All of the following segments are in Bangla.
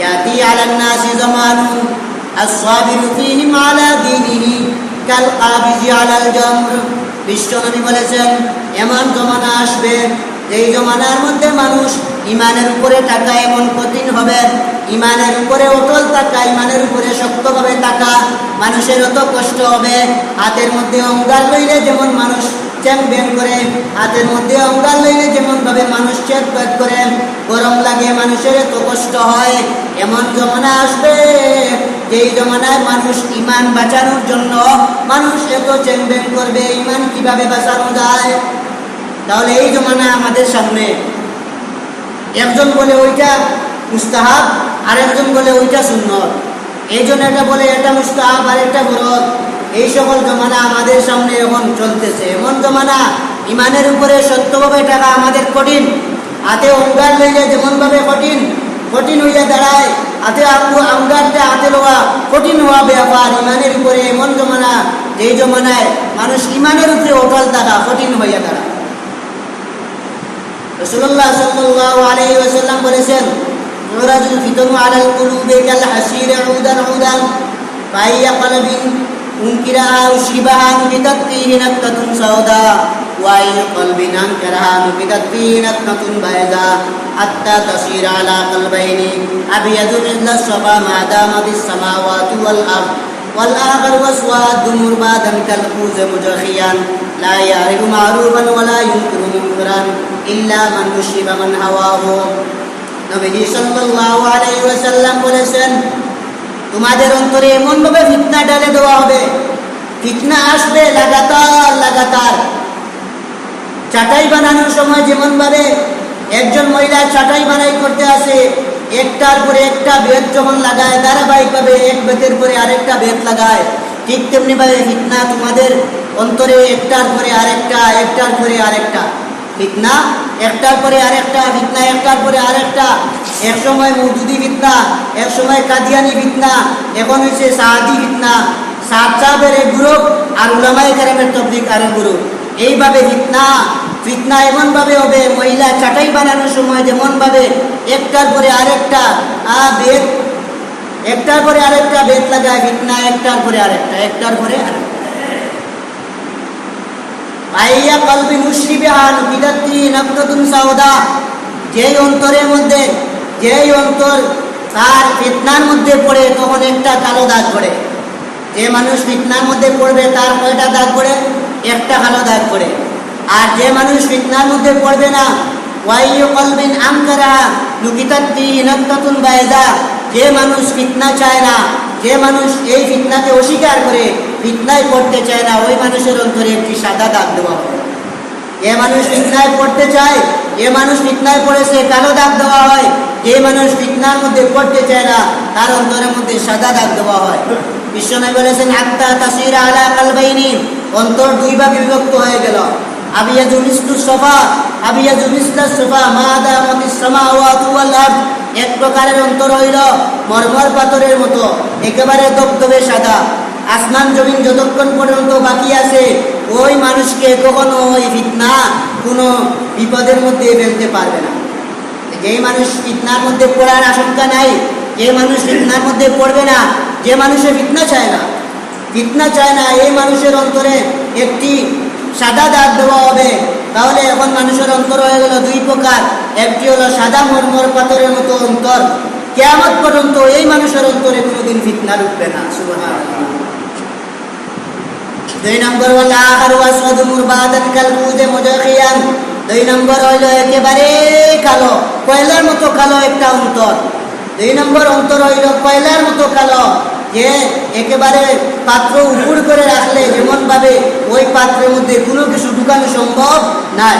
ইয়াতি আলান নাসি জামানুন আসসাবিরু ফীহিম আলা দীনিহি কাল কাবিজি আলাল জামর বিশ্বনবী বলেছেন, এমন জমানা এই জমানার মধ্যে মানুষ ইমানের উপরে টাকা এমন কঠিন হবে, ইমানের উপরে অটল টাকা ইমানের উপরে শক্তভাবে টাকা মানুষের অত কষ্ট হবে। হাতের মধ্যে অঙ্গার লইলে যেমন মানুষ চ্যাং ব্যাং করে, হাতের মধ্যে অঙ্গার লইলে যেমন ভাবে মানুষ চেক ব্যাক করে, গরম লাগে মানুষের এত কষ্ট হয়। এমন জমানা আসবে, যেই জমানায় মানুষ ইমান বাঁচানোর জন্য মানুষ এত চেং ব্যাং করবে, ইমান কীভাবে বাঁচানো যায়? তাহলে এই জমানা আমাদের সামনে একজন বলে ওইটা মুস্তাহাব আর একজন বলে ওইটা সুন্নত। এই জন্য এটা বলে এটা মুস্তাহাব আর একটা ফরজ। এই সকল জমানা আমাদের সামনে এখন চলতেছে। এমন জমানা ইমানের উপরে সত্যভাবে টাকা আমাদের কঠিন। হাতে অঙ্গার লইলে যেমনভাবে কঠিন কঠিন হইয়া দাঁড়ায়। হাতে আপু আঙ্গারটা হাতে লোয়া কঠিন হওয়া ব্যাপার। ইমানের উপরে এমন জমানা, যেই জমানায় মানুষ ইমানের উপরে অটল থাকা কঠিন হইয়া দাঁড়ায়। রসুল্লাহ সাল্লাল্লাহু আলাইহি ওয়াসাল্লাম বলেছেন মুরাজুল ফিতনু আলাল কুলুবি কাল হাসির উদান উদান ফাইয়া কলবিন উনকিরাহা উশরিবাহা নুকিতাত ফীহি নাকতাতুন সাওদা ওয়া আই কলবিন আনকারাহা নুকিতাত ফীহি নাকতাতুন বাইদা হাত্তা তাসির আলা কলবাইনি আবিয়াদু মিসলা সাফা মা দামাতিস সামাওয়াতু ওয়াল আরদ والآخر وسواد مربادا كالكوز مجخيا لا يعرف معروفا ولا ينكر منكرا إلا من نشب من هواه নবীজি সাল্লাল্লাহু আলাইহি ওয়াসাল্লাম বলেছেন তোমাদের অন্তরে এমন ভাবে ফিতনা ডালে দেওয়া হবে ফিতনা আসবে লাগাতার লাগাতার চাটাই বানানোর সময় যেমন ভাবে একজন মহিলা চাটাই বানাই করতে আসে একটার পরে একটা বেদ যখন লাগায় ধারাবাহিকভাবে এক বেতের পরে আরেকটা বেদ লাগায় ঠিক তেমনি ভাবে ফিতনা তোমাদের অন্তরে একটার পরে আরেকটা একটার পরে আরেকটা। ফিতনা একটার পরে আরেকটা, ফিতনা একটার পরে আরেকটা। এক সময় মৌদুদি ফিতনা, এক সময় কাদিয়ানি ফিতনা, এখন হচ্ছে সাহাদি ফিতনা। সাত সাহেবের এক গ্রুপ আর উলামাই কারামের তবলিক আরেক গ্রুপ এইভাবে ফিতনা ফিতনা এমনভাবে হবে, মহিলা চাটাই বানানোর সময় যেমনভাবে একটার পরে আরেকটা, আ, বেদ একটার পরে আরেকটা, বেদ লাগায় ফিতনা একটার পরে আরেকটা, একটার পরে আরেকটা। পাইয়া কলবি মুশরিবে আন বিদাতি নকতাতুন সাওদা। যেই অন্তরের মধ্যে, যেই অন্তর তার ফিতনার মধ্যে পড়ে, তখন একটা কালো দাগ পড়ে। যে মানুষ ফিতনার মধ্যে পড়বে, তার কয়টা দাগ পড়ে? একটা কালো দাগ পড়ে। আর যে মানুষ ফিতনার মধ্যে পড়বে না, ওয়াইয়ু কলবিন আমকারা, লুকিতাত্তি নকতাতুন বাইদা যে মানুষ ফিতনা চায় না, যে মানুষ এই ফিতনাকে অস্বীকার করে ফিতনায় পড়তে চায় না, ওই মানুষের অন্তরে একটি সাদা দাগ দেওয়া হয় যে মানুষ ফিতনায় পড়তে চায়, যে মানুষ ফিতনায় পড়েছে কালো দাগ দেওয়া হয়, যে মানুষ ফিতনার মধ্যে পড়তে চায় না, তার অন্তরের মধ্যে সাদা দাগ দেওয়া হয়। বিশ্বনবী বলেছেন, আত্মা তাসির আলা কালবাইনি অন্তর দুই ভাগে বিভক্ত হয়ে গেল। আবিয়া জুমিস্তু সফা আবিয়া জুমিস্তা সফা মা দামাতিস সামাওয়াতু ওয়াল আরদ এক প্রকারের অন্তর হইল মরমর পাথরের মতো, একেবারে দবদবে সাদা। আসমান জমিন যতক্ষণ পর্যন্ত বাকি আছে, ওই মানুষকে কখনো ওই ফিতনা কোনো বিপদের মধ্যে ফেলতে পারবে না। যেই মানুষ ফিতনার মধ্যে পড়ার আশঙ্কা নাই, যে মানুষ ফিতনার মধ্যে পড়বে না, যে মানুষের ফিতনা চায় না, ফিতনা চায় না, এই মানুষের অন্তরে একটি সাদা দাগ দেওয়া হবে। তাহলে এখন মানুষের অন্তর হয়ে গেল দুই প্রকার। একটি হলো সাদা মরমর পাথরের মতো অন্তর। কেয়ামত পর্যন্ত এই মানুষের অন্তরে কোনোদিন ফিতনা ঢুকবে না, সুবহানাল্লাহ। দুই নম্বর হলো আহার ওয়াসওয়াদু মুরবাদান কালকুদে মুজাখিয়ান দুই নম্বর হইল একেবারে কালো, কয়লার মতো কালো একটা অন্তর। দুই নম্বর অন্তর হইল কয়লার মতো কালো যে একেবারে পাত্র উপর করে রাখলে যেমন ভাবে ওই পাত্রের মধ্যে কোনো কিছু ঢুকানো সম্ভব নাই।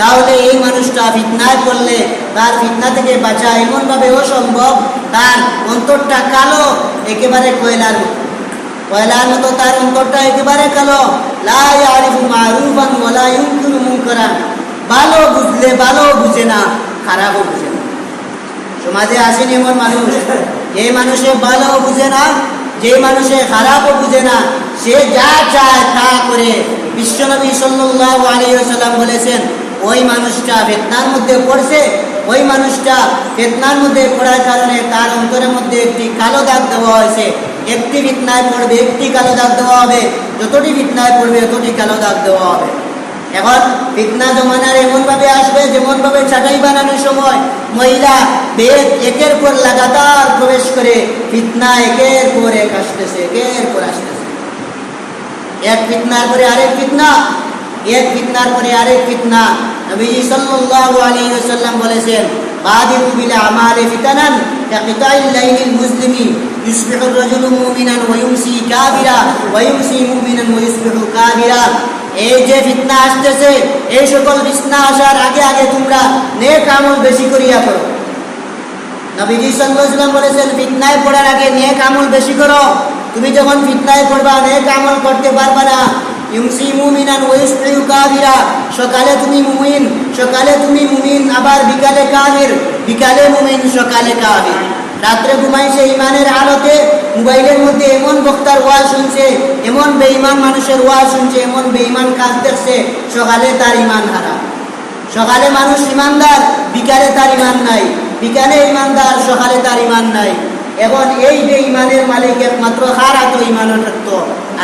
তাহলে এই মানুষটা ফিতনায় পড়লে, তার ফিতনা থেকে বাঁচা এমনভাবে অসম্ভব, তার অন্তরটা কালো, একেবারে কয়লার মতো। কয়লার মতো তার অন্তরটা একেবারে কালো। লা ইয়ারিফু মারুফান ভালো বুঝলে ভালো বুঝে না, খারাপও বুঝে না। সমাজে আসেন এমন মানুষ। যে মানুষে ভালো বুঝে না যে মানুষে খারাপও বুঝে না, সে যা চায় তা করে বিশ্বনবী সাল্লাল্লাহু আলাইহি ওয়াসাল্লাম বলেছেন, ওই মানুষটা ফিতনার মধ্যে পড়ছে, ওই মানুষটা ফিতনার মধ্যে পড়ার কারণে তার অন্তরের মধ্যে একটি কালো দাগ দেওয়া হয়েছে। একটি ফিতনায় পড়বে, একটি কালো দাগ দেওয়া হবে, যতটি ফিতনায় পড়বে, ততটি কালো দাগ দেওয়া হবে। এখন ফিতনা জমানার এমনভাবে আসবে, যেমনভাবে চাটাই বানানোর সময় মহিলা বেদ একের পর লাগাতার প্রবেশ করে, ফিতনা একের পর এক আসতেছে, একের পর আসতেছে। এক ফিতনার পরে আরেক ফিতনা, এক ফিতনার পরে আরেক ফিতনা। নবীজি সাল্লাল্লাহু আলাইহি ওয়াসাল্লাম বলেছেন, বাদিরু বিল আমালি ফিতানান কাকিতাইল লাইলিল মুসলিমি ইউসবিহু আর-রাজুলু মুমিনান ওয়া ইউমসি কাফিরা, ওয়া ইউমসি মুমিনান ওয়া ইউসবিহু কাফিরা। এই যে ফিতনা আসতেছে, এই সকল ফিতনা আসার আগে আগে তোমরা নেক আমল বেশি করিয়া করো। নবীজি ওয়াসাল্লাম বলেছেন, ফিতনায় পড়ার আগে নেক আমল বেশি করো। তুমি যখন ফিতনায় পড়বা, নেক আমল করতে পারবা না। ইউসি মুমিনান ওয়াইসবিউ কাফিরা। সকালে তুমি মুমিন, সকালে তুমি মুমিন, আবার বিকালে কাফির, বিকালে মুমিন, সকালে কাফির। রাত্রে ঘুমাইছে ইমানের আলোতে মোবাইলের মধ্যে এমন বক্তার ওয়াজ শুনছে, এমন বেঈমান মানুষের ওয়াজ শুনছে, এমন বেঈমান কাজ দেখছে, সকালে তার ইমান হারা। সকালে মানুষ ইমানদার, বিকালে তার ইমান নাই। বিকালে ইমানদার, সকালে তার ইমান নাই। এখন এই যে ইমানের মালিক একমাত্র হার হাত ইমান থাকতো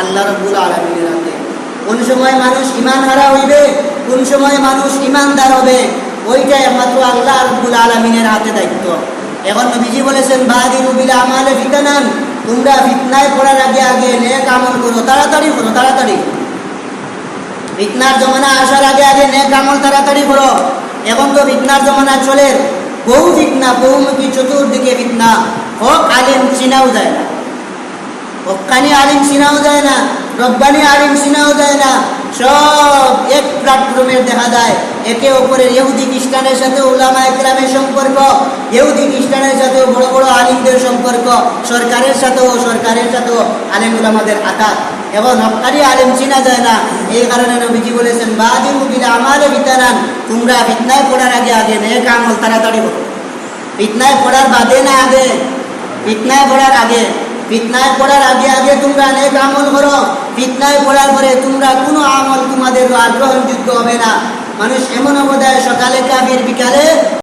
আল্লাহ রব্বুল আলমিনের হাতে। কোন সময় মানুষ ইমান হারা হইবে, কোন সময় মানুষ ইমানদার হবে ওইটা একমাত্র আল্লাহ রব্বুল আলমিনের হাতে দায়িত্ব। এখন নবীজি বলেছেন বাদি রুবিল আমালে ফিতানান, তোমরা ফিতনায় পড়ার আগে আগে নেক আমল করো, তাড়াতাড়ি করো, তাড়াতাড়ি ফিতনার জমানা আসার আগে আগে নেক আমল তাড়াতাড়ি করো। এখন তো ফিতনার জমানা চলে, বহু ফিতনা, বহুমুখী চতুর্দিকে ফিতনা। হক আলিম চিনাও যায় না। হকানি আলিম চিনাও যায় না, রব্বানি আলিম চিনাও যায় না। সব এক প্ল্যাটফর্মের দেখা যায়। একে অপরের ইহুদি খ্রিস্টানের সাথে উলামা একরামের সম্পর্ক, ইহুদি খ্রিস্টানের সাথেও বড় বড় আলিমদের সম্পর্ক, সরকারের সাথেও সরকারের সাথেও আলিম উলামাদের আঘাত এবং হকানি আলিম চিনা যায় না। এই কারণে নবীজি বলেছেন বাদি মুবিল আমালে বিতারান তোমরা ফিতনায় পড়ার আগে আগে নেক আমল তাড়াতাড়ি করো। ফিতনায় পড়ার বাদে না আগে, ফিতনায় পড়ার আগে, ফিতনায় পড়ার আগে আগে তোমরা নেক আমল করো। ফিতনায় পড়ার পরে তোমরা কোনো আমল তোমাদের আর হবে না। মানুষ এমন অবদায় সকালে কাবির বিকালে